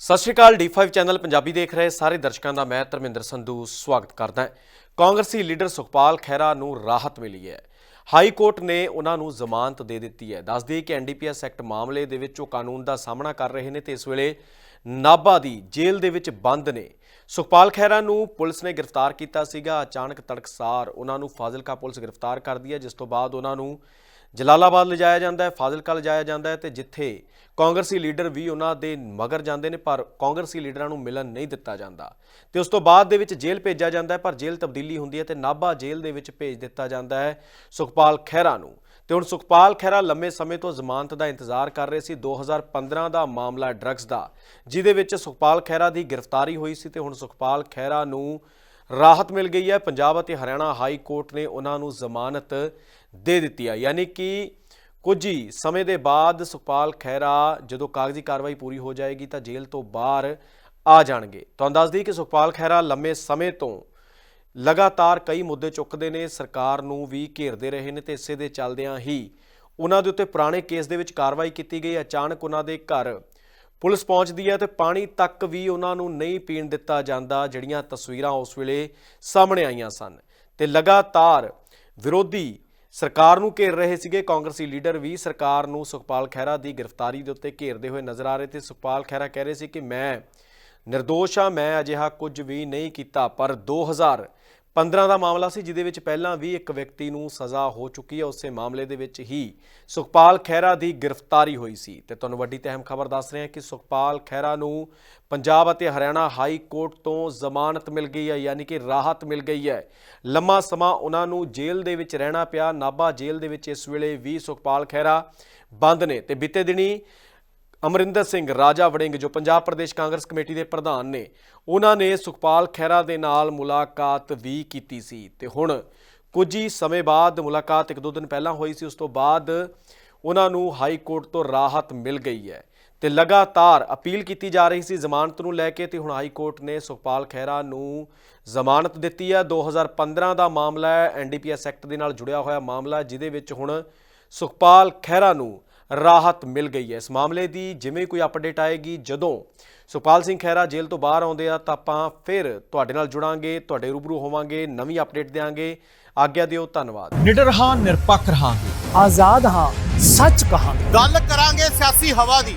ਸਤਿ ਸ਼੍ਰੀ ਅਕਾਲ D5 channel Punjabi ਦੇਖ ਰਹੇ ਸਾਰੇ ਦਰਸ਼ਕਾਂ ਦਾ ਮੈਂ ਧਰਮਿੰਦਰ ਸੰਧੂ ਸਵਾਗਤ ਕਰਦਾ ਹਾਂ। ਕਾਂਗਰਸੀ ਲੀਡਰ ਸੁਖਪਾਲ ਖਹਿਰਾ ਨੂੰ ਰਾਹਤ ਮਿਲੀ ਹੈ। ਹਾਈ ਕੋਰਟ ਨੇ ਉਹਨਾਂ ਨੂੰ ਜ਼ਮਾਨਤ ਦੇ ਦਿੱਤੀ ਹੈ। ਦੱਸ ਦਈਏ ਕਿ ਐਨਡੀਪੀਐਸ ਐਕਟ ਮਾਮਲੇ ਦੇ ਵਿੱਚ ਉਹ ਕਾਨੂੰਨ ਦਾ ਸਾਹਮਣਾ ਕਰ ਰਹੇ ਨੇ ਤੇ ਇਸ ਵੇਲੇ ਨਾਭਾ ਦੀ ਜੇਲ੍ਹ ਦੇ ਵਿੱਚ ਬੰਦ ਨੇ। ਸੁਖਪਾਲ ਖਹਿਰਾ ਨੂੰ ਪੁਲਿਸ ਨੇ ਗ੍ਰਿਫਤਾਰ ਕੀਤਾ ਸੀਗਾ। ਅਚਾਨਕ ਤੜਕਸਾਰ ਉਹਨਾਂ ਨੂੰ ਫਾਜ਼ਿਲਕਾ ਪੁਲਿਸ ਗ੍ਰਿਫਤਾਰ ਕਰਦੀ ਹੈ, ਜਿਸ ਤੋਂ ਬਾਅਦ ਉਹਨਾਂ ਨੂੰ ਜਲਾਲਾਬਾਦ ਲਿਜਾਇਆ ਜਾਂਦਾ ਹੈ, ਫਾਜ਼ਿਲਕਾ ਲਿਜਾਇਆ ਜਾਂਦਾ ਹੈ ਤੇ ਜਿੱਥੇ ਕਾਂਗਰਸੀ ਲੀਡਰ ਵੀ ਉਹਨਾਂ ਦੇ ਮਗਰ ਜਾਂਦੇ ਨੇ, ਪਰ ਕਾਂਗਰਸੀ ਲੀਡਰਾਂ ਨੂੰ ਮਿਲਣ ਨਹੀਂ ਦਿੱਤਾ ਜਾਂਦਾ। ਤੇ ਉਸ ਤੋਂ ਬਾਅਦ ਦੇ ਵਿੱਚ ਜੇਲ੍ਹ ਭੇਜਿਆ ਜਾਂਦਾ ਹੈ, ਪਰ ਜੇਲ੍ਹ ਤਬਦੀਲੀ ਹੁੰਦੀ ਹੈ ਤੇ ਨਾਭਾ ਜੇਲ੍ਹ ਦੇ ਵਿੱਚ ਭੇਜ ਦਿੱਤਾ ਜਾਂਦਾ ਹੈ ਸੁਖਪਾਲ ਖਹਿਰਾ ਨੂੰ। ਤੇ ਹੁਣ ਸੁਖਪਾਲ ਖਹਿਰਾ ਲੰਮੇ ਸਮੇਂ ਤੋਂ ਜ਼ਮਾਨਤ ਦਾ ਇੰਤਜ਼ਾਰ ਕਰ ਰਹੇ ਸੀ 2015 ਦਾ ਮਾਮਲਾ ਡਰੱਗਸ ਦਾ, ਜਿਹਦੇ ਵਿੱਚ ਸੁਖਪਾਲ ਖਹਿਰਾ ਦੀ ਗ੍ਰਿਫਤਾਰੀ ਹੋਈ ਸੀ ਤੇ ਹੁਣ ਸੁਖਪਾਲ ਖਹਿਰਾ ਨੂੰ ਰਾਹਤ ਮਿਲ ਗਈ ਹੈ। ਪੰਜਾਬ ਅਤੇ ਹਰਿਆਣਾ ਹਾਈ ਕੋਰਟ ਨੇ ਉਹਨਾਂ ਨੂੰ ਜ਼ਮਾਨਤ ਦੇ ਦਿੱਤੀ ਹੈ। ਯਾਨੀ ਕਿ ਕੁਝ ਹੀ ਸਮੇਂ ਦੇ ਬਾਅਦ ਸੁਖਪਾਲ ਖਹਿਰਾ ਜਦੋਂ ਕਾਗਜ਼ੀ ਕਾਰਵਾਈ ਪੂਰੀ ਹੋ ਜਾਏਗੀ ਤਾਂ ਜੇਲ੍ਹ ਤੋਂ ਬਾਹਰ ਆ ਜਾਣਗੇ। ਤੁਹਾਨੂੰ ਦੱਸ ਦਈਏ ਕਿ ਸੁਖਪਾਲ ਖਹਿਰਾ ਲੰਮੇ ਸਮੇਂ ਤੋਂ ਲਗਾਤਾਰ ਕਈ ਮੁੱਦੇ ਚੁੱਕਦੇ ਨੇ, ਸਰਕਾਰ ਨੂੰ ਵੀ ਘੇਰਦੇ ਰਹੇ ਨੇ ਤੇ ਇਸੇ ਦੇ ਚੱਲਦਿਆਂ ਹੀ ਉਹਨਾਂ ਦੇ ਉੱਤੇ ਪੁਰਾਣੇ ਕੇਸ ਦੇ ਵਿੱਚ ਕਾਰਵਾਈ ਕੀਤੀ ਗਈ। ਅਚਾਨਕ ਉਹਨਾਂ ਦੇ ਘਰ ਪੁਲਿਸ ਪਹੁੰਚਦੀ ਹੈ ਤੇ ਪਾਣੀ ਤੱਕ ਵੀ ਉਹਨਾਂ ਨੂੰ ਨਹੀਂ ਪੀਣ ਦਿੱਤਾ ਜਾਂਦਾ, ਜਿਹੜੀਆਂ ਤਸਵੀਰਾਂ ਉਸ ਵੇਲੇ ਸਾਹਮਣੇ ਆਈਆਂ ਸਨ। ਤੇ ਲਗਾਤਾਰ ਵਿਰੋਧੀ ਸਰਕਾਰ ਨੂੰ ਘੇਰ ਰਹੇ ਸੀਗੇ। ਕਾਂਗਰਸੀ ਲੀਡਰ ਵੀ ਸਰਕਾਰ ਨੂੰ ਸੁਖਪਾਲ ਖਹਿਰਾ ਦੀ ਗ੍ਰਿਫਤਾਰੀ ਦੇ ਉੱਤੇ ਘੇਰਦੇ ਹੋਏ ਨਜ਼ਰ ਆ ਰਹੇ ਤੇ ਸੁਖਪਾਲ ਖਹਿਰਾ ਕਹਿ ਰਹੇ ਸੀ ਕਿ ਮੈਂ ਨਿਰਦੋਸ਼ ਹਾਂ, ਮੈਂ ਅਜਿਹਾ ਕੁਝ ਵੀ ਨਹੀਂ ਕੀਤਾ, ਪਰ 2015 ਦਾ ਮਾਮਲਾ ਸੀ, ਜਿਹਦੇ ਵਿੱਚ ਪਹਿਲਾਂ ਵੀ ਇੱਕ ਵਿਅਕਤੀ ਨੂੰ ਸਜ਼ਾ ਹੋ ਚੁੱਕੀ ਹੈ। ਉਸੇ ਮਾਮਲੇ ਦੇ ਵਿੱਚ ਹੀ ਸੁਖਪਾਲ ਖਹਿਰਾ ਦੀ ਗ੍ਰਿਫਤਾਰੀ ਹੋਈ ਸੀ। ਤੇ ਤੁਹਾਨੂੰ ਵੱਡੀ ਤੇ ਅਹਿਮ ਖਬਰ ਦੱਸ ਰਹੇ ਹਾਂ ਕਿ ਸੁਖਪਾਲ ਖਹਿਰਾ ਨੂੰ ਪੰਜਾਬ ਅਤੇ ਹਰਿਆਣਾ ਹਾਈ ਕੋਰਟ ਤੋਂ ਜ਼ਮਾਨਤ ਮਿਲ ਗਈ ਹੈ, ਯਾਨੀ ਕਿ ਰਾਹਤ ਮਿਲ ਗਈ ਹੈ। ਲੰਮਾ ਸਮਾਂ ਉਹਨਾਂ ਨੂੰ ਜੇਲ੍ਹ ਦੇ ਵਿੱਚ ਰਹਿਣਾ ਪਿਆ। ਨਾਭਾ ਜੇਲ੍ਹ ਦੇ ਵਿੱਚ ਇਸ ਵੇਲੇ ਵੀ ਸੁਖਪਾਲ ਖਹਿਰਾ ਬੰਦ ਨੇ। ਤੇ ਬੀਤੇ ਦਿਨੀ ਅਮਰਿੰਦਰ ਸਿੰਘ ਰਾਜਾ ਵੜਿੰਗ, ਜੋ ਪੰਜਾਬ ਪ੍ਰਦੇਸ਼ ਕਾਂਗਰਸ ਕਮੇਟੀ ਦੇ ਪ੍ਰਧਾਨ ਨੇ, ਉਹਨਾਂ ਨੇ ਸੁਖਪਾਲ ਖਹਿਰਾ ਦੇ ਨਾਲ ਮੁਲਾਕਾਤ ਵੀ ਕੀਤੀ ਸੀ। ਤੇ ਹੁਣ ਕੁਝ ਹੀ ਸਮੇਂ ਬਾਅਦ ਮੁਲਾਕਾਤ ਇੱਕ ਦੋ ਦਿਨ ਪਹਿਲਾਂ ਹੋਈ ਸੀ, ਉਸ ਤੋਂ ਬਾਅਦ ਉਹਨਾਂ ਨੂੰ ਹਾਈ ਕੋਰਟ ਤੋਂ ਰਾਹਤ ਮਿਲ ਗਈ ਹੈ। ਤੇ ਲਗਾਤਾਰ ਅਪੀਲ ਕੀਤੀ ਜਾ ਰਹੀ ਸੀ ਜ਼ਮਾਨਤ ਨੂੰ ਲੈ ਕੇ, ਤੇ ਹੁਣ ਹਾਈ ਕੋਰਟ ਨੇ ਸੁਖਪਾਲ ਖਹਿਰਾ ਨੂੰ ਜ਼ਮਾਨਤ ਦਿੱਤੀ ਹੈ। 2015 ਦਾ ਮਾਮਲਾ ਹੈ ਐਨਡੀਪੀਐਸ ਐਕਟ ਦੇ ਨਾਲ ਜੁੜਿਆ ਹੋਇਆ ਮਾਮਲਾ, ਜਿਹਦੇ ਵਿੱਚ ਹੁਣ ਸੁਖਪਾਲ ਖਹਿਰਾ ਨੂੰ ਰਾਹਤ ਮਿਲ ਗਈ ਹੈ। ਇਸ ਮਾਮਲੇ ਦੀ ਜਿਵੇਂ ਕੋਈ ਅਪਡੇਟ ਆਏਗੀ ਜਦੋਂ ਸੁਖਪਾਲ ਸਿੰਘ ਖਹਿਰਾ ਜੇਲ੍ਹ ਤੋਂ ਬਾਹਰ ਆਉਂਦੇ ਆ ਤਾਂ ਆਪਾਂ ਫਿਰ ਤੁਹਾਡੇ ਨਾਲ ਜੁੜਾਂਗੇ ਤੁਹਾਡੇ ਰੂਬਰੂ ਹੋਵਾਂਗੇ ਨਵੀਂ ਅਪਡੇਟ ਦੇਵਾਂਗੇ ਆਗਿਆ ਦਿਓ ਧੰਨਵਾਦ। ਨਿਡਰ ਹਾਂ ਨਿਰਪੱਖ ਰਹਾਂਗੇ। ਆਜ਼ਾਦ ਹਾਂ ਸੱਚ ਕਹਾਂਗੇ। ਗੱਲ ਕਰਾਂਗੇ ਸਿਆਸੀ ਹਵਾ ਦੀ।